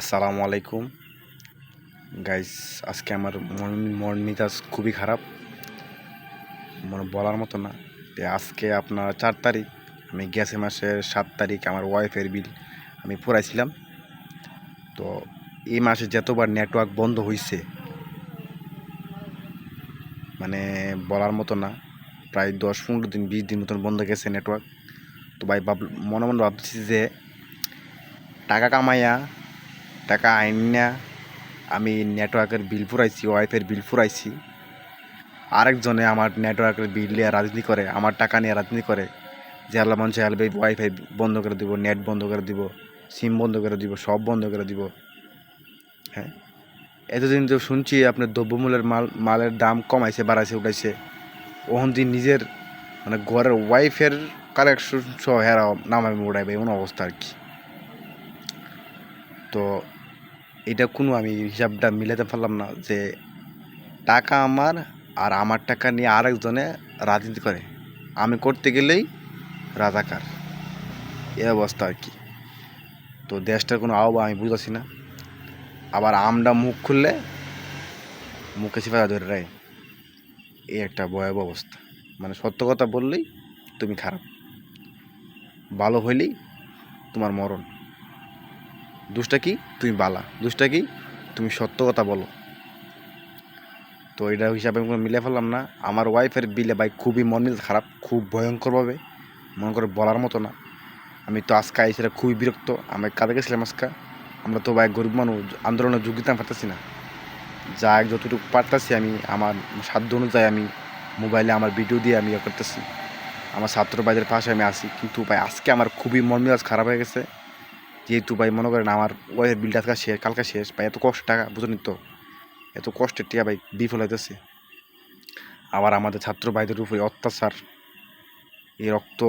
আসসালামু আলাইকুম। গাইস আজকে আমার মন খুবই খারাপ। মানে বলার মতো না। আজকে আপনার চার তারিখ, আমি গেছে মাসের সাত তারিখ আমার ওয়াইফের বিল, আমি পড়াইছিলাম তো এই মাসে যতবার নেটওয়ার্ক বন্ধ হয়েছে মানে বলার মতো না। প্রায় দশ, পনেরো দিন, বিশ দিন মতন বন্ধ গেছে নেটওয়ার্ক তো ভাই ভাব মনে মনে ভাবছি যে টাকা কামাইয়া টাকা আইন না আমি নেটওয়ার্কের বিল ফুরাইছি ওয়াইফের বিল ফুরাইছি আরেকজনে আমার নেটওয়ার্কের বিল নিয়ে রাজনীতি করে, আমার টাকা নিয়ে রাজনীতি করে, যে আল্লাহ মঞ্চে আলবে ওয়াইফাই বন্ধ করে দিব, নেট বন্ধ করে দিব, সিম বন্ধ করে দিব, সব বন্ধ করে দিব। হ্যাঁ? এতদিন তো শুনছি আপনার দ্রব্যমূল্যের মাল, মালের দাম কমাইছে, বাড়াইছে, উঠাইছে ওখান দিয়ে নিজের মানে ঘরের ওয়াইফের কালেকশন সহ হেরা নামাই উঠাইবে এমন অবস্থা আর কি। তো এটা কোনো আমি হিসাবটা মিলাতে পারলাম না যে টাকা আমার আর আমার টাকা নিয়ে আরেকজনে রাজনীতি করে। আমি করতে গেলেই রাজাকার। এ অবস্থা আর কি। তো দেশটার কোনো আহ্বান আমি বুঝতেছি না। আবার আমরা মুখ খুললে মুখে সিফা ধরে রায়। এই একটা ভয়াবহ অবস্থা। মানে সত্য কথা বললেই তুমি খারাপ। ভালো হইলেই তোমার মরণ। দুষ্টা কি? তুমি বালা। দুষ্টা কি? তুমি সত্য কথা বলো। তো এটা হিসাবে আমি মিলে ফেললাম না। আমার ওয়াইফের বিলে ভাই খুবই মন মেজাজ খারাপ, খুব ভয়ঙ্করভাবে। মনে করে বলার মতো না। আমি তো আজকে আইসিরা খুবই বিরক্ত। আমি কাজে গেছিলাম আজকে। আমরা তো ভাই গরিব মানুষ, আন্দোলনে যোগ দিতে পারতেছি না। যা যতটুকু পারতেছি আমি, আমার সাধ্য অনুযায়ী আমি মোবাইলে আমার ভিডিও দিয়ে আমি ইয়ে করতেছি। আমার ছাত্র ভাইদের পাশে আমি আসি কিন্তু ভাই আজকে আমার খুবই মন মেজাজ খারাপ হয়ে গেছে। যেহেতু ভাই মনে করেন আমার ওয়ের বিলটা আজকে শেষ, কালকে শেষ, ভাই এত কষ্ট টাকা বুঝুন তো? এত কষ্টের টিয়া ভাই বিফল হইতেছে। আবার আমাদের ছাত্র ভাইদের উপরে অত্যাচার, এই রক্ত,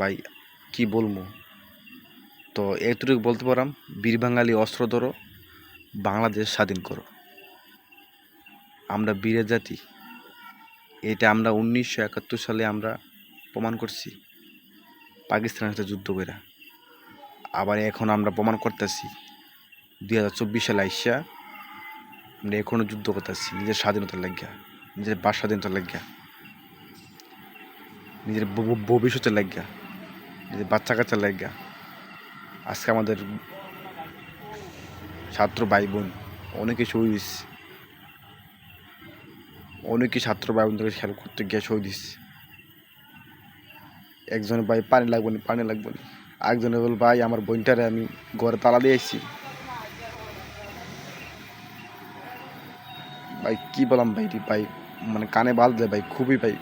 ভাই কি বলব? তো এতটুকু বলতে পারাম বীর বাঙালি অস্ত্র ধরো, বাংলাদেশ স্বাধীন করো। আমরা বীরের জাতি। এটা আমরা উনিশশো একাত্তর সালে আমরা প্রমাণ করছি, পাকিস্তানের সাথে যুদ্ধ করে আবার এখন আমরা প্রমাণ করতেছি। দুই হাজার চব্বিশ সালে আইসা আমরা এখনও যুদ্ধ করতেছি, নিজের স্বাধীনতার লাগিয়া, নিজের বাক স্বাধীনতার লাগিয়া, নিজের ভবিষ্যতের লাগিয়া, নিজের বাচ্চা কাচ্চার লাগিয়া। আজকে আমাদের ছাত্র ভাই বোন অনেকে শহীদ হয়েছে অনেকে ছাত্র ভাই বোনদেরকে খেয়াল করতে গিয়ে শহীদ হয়েছে একজনের ভাই পানি লাগবে না, পানি লাগবে না। আরেকজনে বল, ভাই, আমার বোনটারে আমি ঘরে তালা দিয়ে এসেছি ভাই, কি বললাম ভাই ভাই? মানে কানে দেয় ভাই, খুবই ভাই।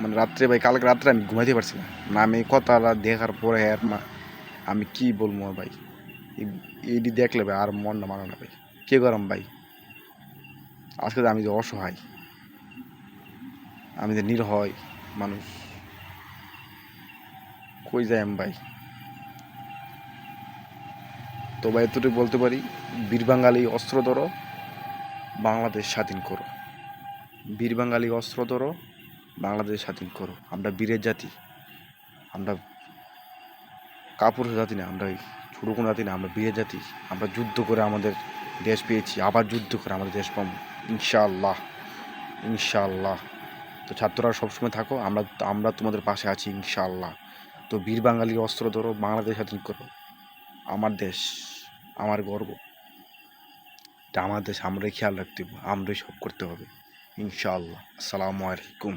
মানে রাত্রে ভাই, কালকে রাত্রে আমি ঘুমাইতে পারছি না। না আমি এই কথা দেখার পরে আর মা আমি কি বলব ভাই? এইটি দেখলে ভাই আর মন না মানো না ভাই। কে গরম ভাই? আজকে আমি যে অসহায়, আমি যে নির্ভয় মানুষ, কই যাই আমি ভাই? তো ভাই এতটুকু বলতে পারি, বীর বাঙালি অস্ত্র ধরো, বাংলাদেশ স্বাধীন করো। বীর বাঙালি অস্ত্র ধরো, বাংলাদেশ স্বাধীন করো। আমরা বীরের জাতি, আমরা কাপুরুষ জাতি না, আমরা ছোটো কোনো জাতি না, আমরা বীরের জাতি। আমরা যুদ্ধ করে আমাদের দেশ পেয়েছি, আবার যুদ্ধ করে আমাদের দেশ পাবো। ইনশাআল্লাহ ইনশাআল্লাহ। তো ছাত্ররা সবসময় থাকো, আমরা আমরা তোমাদের পাশে আছি, ইনশাআল্লাহ। তো বীর বাঙালি অস্ত্র ধরো, বাংলাদেশ স্বাধীন করো। আমার দেশ। আমার গর্ব। এটা আমাদের আমরাই খেয়াল রাখতে হবে, আমরাই সব করতে হবে। ইনশাআল্লাহ। আসসালামু আলাইকুম।